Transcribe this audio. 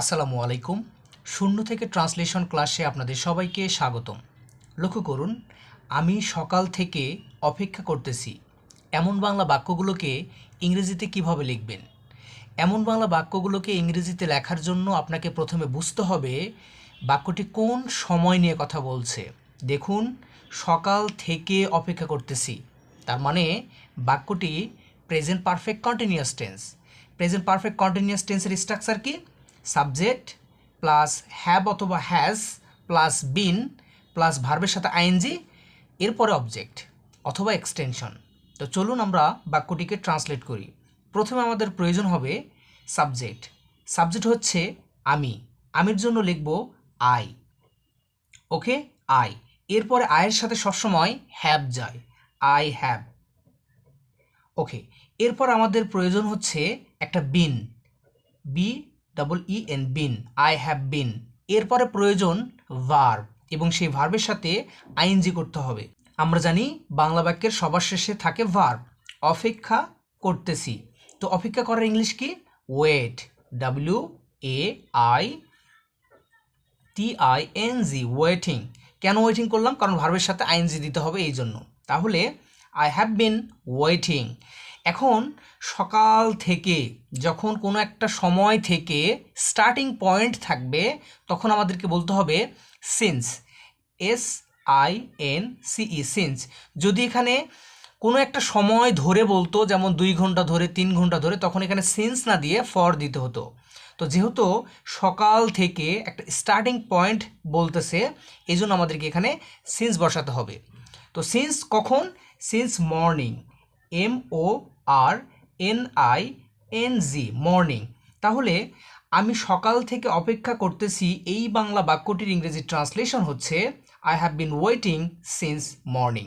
আসসালামু আলাইকুম। শূন্য থেকে ট্রান্সলেশন ক্লাসে আপনাদের সবাইকে স্বাগতম। লক্ষ্য করুন, আমি সকাল থেকে অপেক্ষা করতেছি। এমন বাংলা বাক্যগুলোকে ইংরেজিতে কীভাবে লিখবেন? এমন বাংলা বাক্যগুলোকে ইংরেজিতে লেখার জন্য আপনাকে প্রথমে বুঝতে হবে বাক্যটি কোন সময় নিয়ে কথা বলছে। দেখুন, সকাল থেকে অপেক্ষা করতেছি। তার মানে বাক্যটি present perfect continuous tense present perfect continuous টেন্সের স্ট্রাকচার কি? সাবজেক্ট প্লাস হ্যাভ অথবা হ্যাজ প্লাস বিন প্লাস ভার্বের সাথে আইএনজি, এরপরে অবজেক্ট অথবা এক্সটেনশন। তো চলুন আমরা বাক্যটিকে ট্রান্সলেট করি। প্রথমে আমাদের প্রয়োজন হবে সাবজেক্ট। সাবজেক্ট হচ্ছে আমি। আমির জন্য লিখব আই। ওকে? আই। এরপরে আয়ের সাথে সবসময় হ্যাভ যায়। I have okay. এরপর আমাদের প্রয়োজন হচ্ছে একটা been. B double E N been I have been এরপরে প্রয়োজন ভার্ব এবং সেই ভার্বের সাথে আইএনজি করতে হবে। আমরা জানি বাংলা বাক্যের সবার শেষে থাকে ভার্ব অপেক্ষা করতেছি। তো অপেক্ষা করার ইংলিশ কি? Wait W A I T I N G waiting কেন ওয়েটিং করলাম? কারণ ভার্বের সাথে আইএনজি দিতে হবে এই জন্য। তাহলে আই হ্যাভ বিন ওয়েটিং এখন সকাল থেকে, যখন কোনো একটা সময় থেকে স্টার্টিং পয়েন্ট থাকবে, তখন আমাদেরকে বলতে হবে since S I N C E since যদি এখানে কোনো একটা সময় ধরে বলতো, যেমন দুই ঘণ্টা ধরে, তিন ঘণ্টা ধরে, তখন এখানে সিন্স না দিয়ে ফর দিতে হতো। তো যেহেতু সকাল থেকে একটা স্টার্টিং পয়েন্ট বলতেছে এই জন্য আমাদেরকে এখানে সিন্স বসাতে হবে। তো সিন্স কখন? Since morning M O R N I N G morning তাহলে আমি সকাল থেকে অপেক্ষা করতেছি এই বাংলা বাক্যটির ইংরেজি ট্রান্সলেশন হচ্ছে I have been waiting since morning